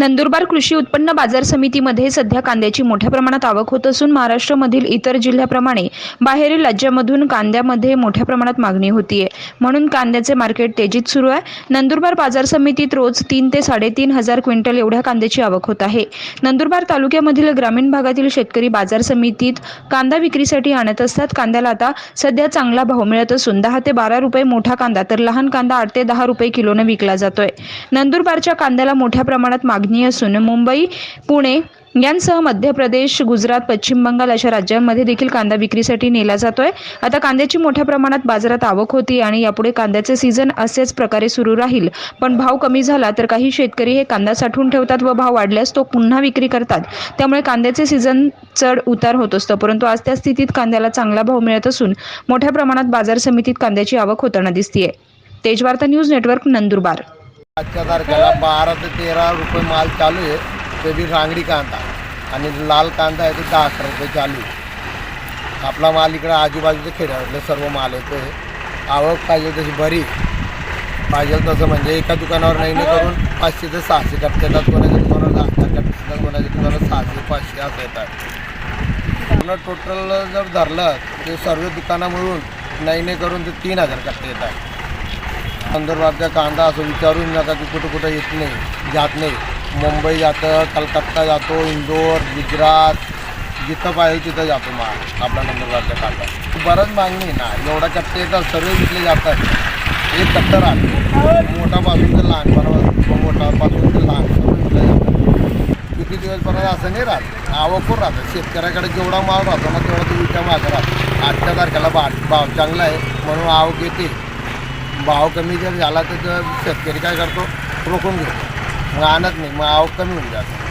नंदुरबार कृषी उत्पन्न बाजार समितीमध्ये सध्या कांद्याची मोठ्या प्रमाणात आवक होत असून महाराष्ट्रामधील इतर जिल्ह्याप्रमाणे बाहेरील राज्यामधून कांद्यामध्ये मोठ्या प्रमाणात मागणी होतीये. म्हणून कांद्याचे मार्केट तेजीत सुरू आहे. नंदुरबार बाजार समितीत रोज तीन ते साडेतीन हजार क्विंटल एवढ्या कांद्याची आवक होत आहे. नंदुरबार तालुक्यामधील ग्रामीण भागातील शेतकरी बाजार समितीत कांदा विक्रीसाठी आणत असतात. कांद्याला आता सध्या चांगला भाव मिळत असून दहा ते बारा रुपये मोठा कांदा तर लहान कांदा आठ ते दहा रुपये किलोने विकला जातोय. नंदुरबारच्या कांद्याला मोठ्या प्रमाणात मागणी असून मुंबई पुणे यांसह मध्य प्रदेश गुजरात पश्चिम बंगाल अशा राज्यांमध्ये देखील कांदा विक्रीसाठी नेला जातोय. आता कांद्याची मोठ्या प्रमाणात बाजारात आवक होती आणि यापुढे कांद्याचे सीझन असेच प्रकारे सुरू राहील. पण भाव कमी झाला तर काही शेतकरी हे कांदा साठवून ठेवतात व भाव वाढल्यास तो पुन्हा विक्री करतात. त्यामुळे कांद्याचे सीझन चढ उतार होत असतं परंतु आज त्या स्थितीत कांद्याला चांगला भाव मिळत असून मोठ्या प्रमाणात बाजार समितीत कांद्याची आवक होताना दिसतीये. Tejvarta news network Nandurbar. आजच्या तारखेला बारा ते तेरा रुपये माल चालू आहे ते बी रांगडी कांदा आणि लाल कांदा आहे तो दहा अकरा रुपये चालू आहे आपला माल इकडं आजूबाजूच्या खेड्यातले सर्व माल येतो आहे आवक पाहिजे तशी बरी पाहिजे तसं म्हणजे एका दुकानावर नाही करून पाचशे ते सहाशे टप्प्यात कोणाच्या दुकानावर दहा हजार कप्पे कोणाच्या दुकानावर सहाशे पाचशे असं येतात। पूर्ण टोटल जर धरलं ते सर्व दुकानं मिळून नाही करून ते तीन हजार टप्पे येतात। संदर्भातला कांदा असं विचारून नका की कुठं कुठं येत नाही जात नाही. मुंबई जातं कलकत्ता जातो इंदोर गुजरात जिथं पाहिजे तिथं जातो माल आपला नंदुरबारचा कांदा. बरंच मागणी आहे ना एवढा कट्टे येतात सर्व विकले जातात. एक कट्टा राहतो. मोठापासून तर बरोबर मोठापासून तर लहान किती दिवसपर्यंत असं नाही राहत. आवकूर राहतं. शेतकऱ्याकडे जेवढा माल राहतो ना तेवढा तो विका मागं राहतो. आजच्या तारखेला भा भाव चांगला आहे म्हणून आवक येते. भाव कमी जर झाला तर शेतकरी काय करतो? रोखून घेतो. मग आणत नाही. मग आवक कमी होऊन जातो.